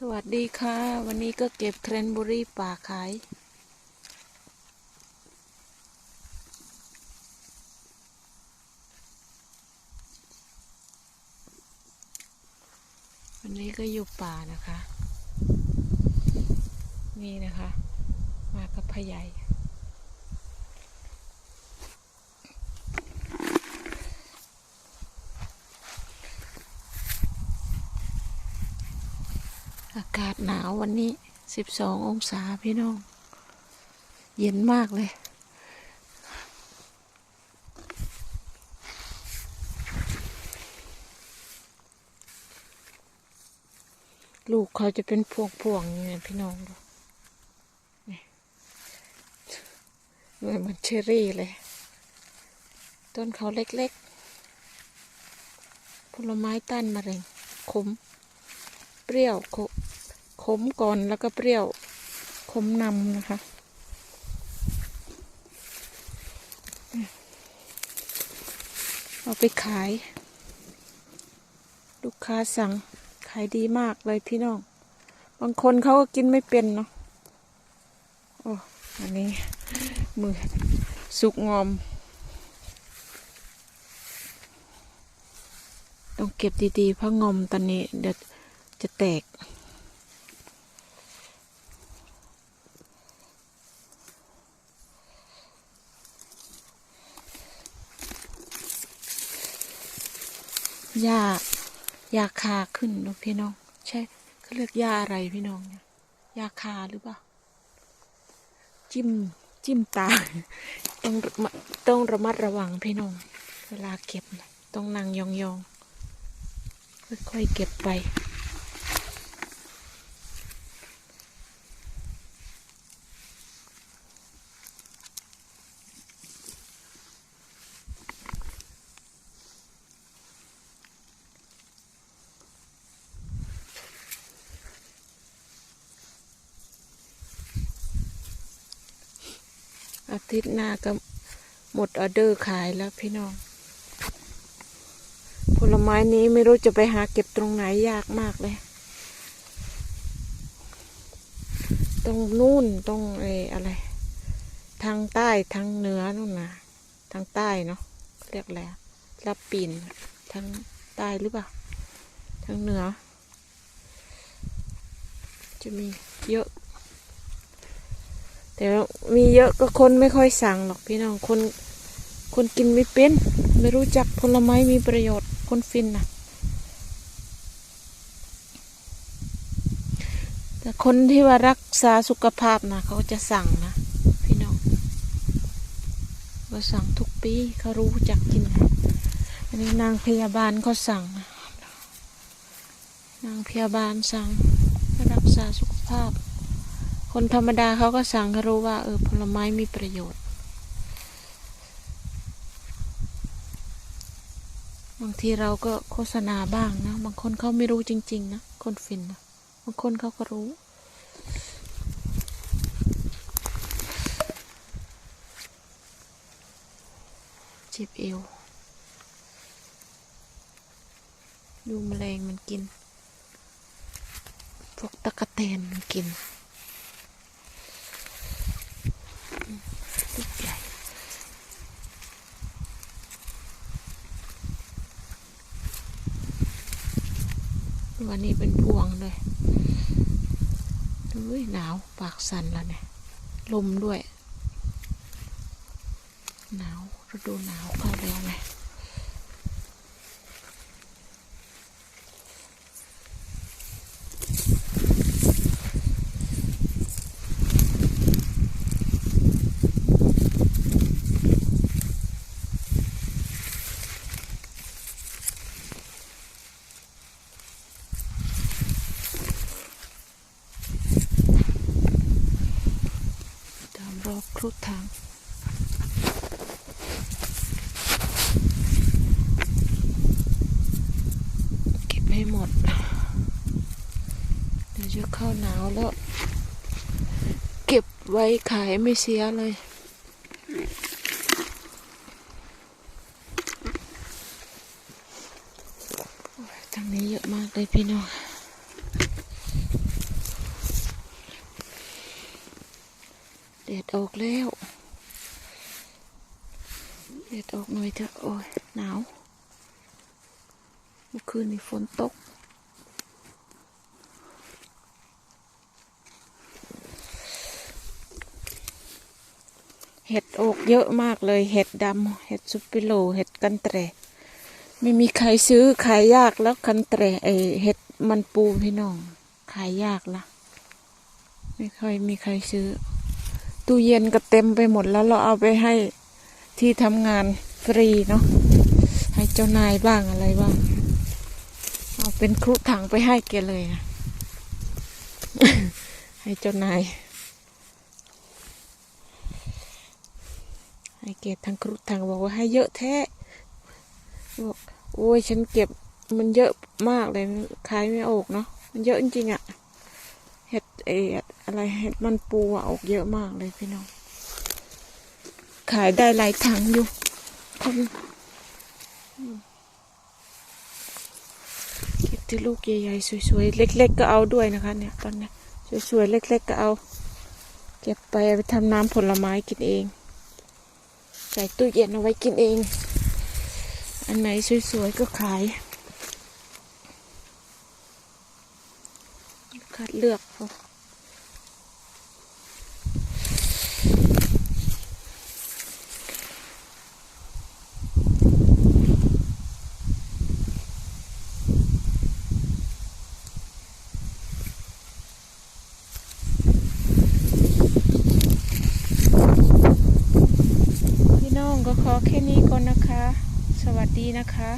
สวัสดีค่ะ วันนี้ก็เก็บเครนบุรีป่าขาย วันนี้ก็อยู่ป่านะคะ นี่นะคะ มากับพะให อากาศหนาววันนี้สิบสององศาพี่น้อง เย็นมากเลย ลูกเขาจะเป็นพวงพวงๆอย่างนี้พี่น้องดูเหมือนมันเชอรี่เลย ต้นเขาเล็กๆ ผลไม้ต้านมะเร็งขม เปรี้ยวข ขมก่อนแล้วก็เปรี้ยวขมนำนะคะ เอาไปขาย ลูกค้าสั่งขายดีมากเลยพี่น้อง บางคนเขาก็กินไม่เป็นเนาะโอ้อันนี้ มือสุกงอม ต้องเก็บดีๆเพราะงอมตอนนี้เดี๋ยวจะแตก หญ้าหญ้าคาขึ้นนะพี่น้อง ใช่เขาเรียกหญ้าอะไรพี่น้องเนี่ยหญ้าคาหรือเปล่า จิ้มจิ้มตาต้องต้องระมัดระวังพี่น้อง เวลาเก็บนะต้องนั่งยองๆค่อยๆเก็บไป อาทิตย์หน้าก็หมดออเดอร์ขายแล้วพี่น้อง ผลไม้นี้ไม่รู้จะไปหาเก็บตรงไหนยากมากเลย ตรงนู่นตรงเอออะไร ทางใต้ทางเหนือนู่นนะทางใต้เนาะเรียกอะไรรับปีนทางใต้หรือเปล่า ทางเหนือ จะมีเยอะ แต่ว่ามีเยอะก็คนไม่ค่อยสั่งหรอกพี่น้องคนคนกินไม่เป็น ไม่รู้จักผลไม้มีประโยชน์คนฟินนะแต่คนที่ว่ารักษาสุขภาพนะเขาจะสั่งนะ พี่น้องก็สั่งทุกปีเขารู้จักกินนะอันนี้นางพยาบาลเขาสั่งนะนางพยาบาลสั่งรักษาสุขภาพ คนธรรมดาเขาก็สั่งให้รู้ว่า เออผลไม้มีประโยชน์ บางทีเราก็โฆษณาบ้างนะ บางคนเขาไม่รู้จริง ๆ นะ คนฟินนะบางคนเขาก็รู้เจ็บเอว ดูแมลงมันกิน พวกตะกะแตนมันกิน ลูกใหญ่ วันนี้เป็นพวงเลยอุ้ยหนาวปากสั่นแล้วเนี่ย ลมด้วย หนาวฤดูหนาวเข้าแล้วไง รอครุฑทางเก็บให้หมด เดี๋ยวจะเข้าหนาวแล้ว เก็บไว้ขายไม่เสียเลยทางนี้เยอะมากเลยพี่น้อง แดดออกแล้วแดดออกหน่อยเถอะโอ้ยหนาวเมื่อคืนนี้ฝนตกเห็ดออกเยอะมากเลย เห็ดดำเห็ดซุปเปโล เห็ดกันแตรไม่มีใครซื้อขายยากแล้วกันแตรไอเห็ดมันปูพี่น้อง ขายยากละไม่ค่อยมีใครซื้อ ตู้เย็นก็เต็มไปหมดแล้วเราเอาไปให้ที่ทำงานฟรีเนาะให้เจ้านายบ้างอะไรบ้าง เอาเป็นครุถังไปให้แกเลยนะให้เจ้านาย ให้เก็บทางครุทางบอกว่าให้เยอะแท้บอกโอ้ยฉันเก็บมันเยอะมากเลยขายไม่ออกเนาะมันเยอะจริงๆอะ่ะ เห็ดเอออะไรเห็ดมันปูออกเยอะมากเลยพี่น้อง ขายได้หลายถังอยู่คนอืมเก็บที่ลูกใหญ่ๆสวยๆ เล็ก ๆ ก็เอาด้วยนะคะ เนี่ยตอนเนี้ยสวยๆ เล็ก ๆ ก็เอา เก็บไปไปทำน้ำผลไม้กินเอง ใส่ตู้เย็นเอาไว้กินเอง อันไหนสวยๆ ก็ขาย คัดเลือกเอาพี่น้องก็ขอแค่นี้ก่อนนะคะ สวัสดีนะคะ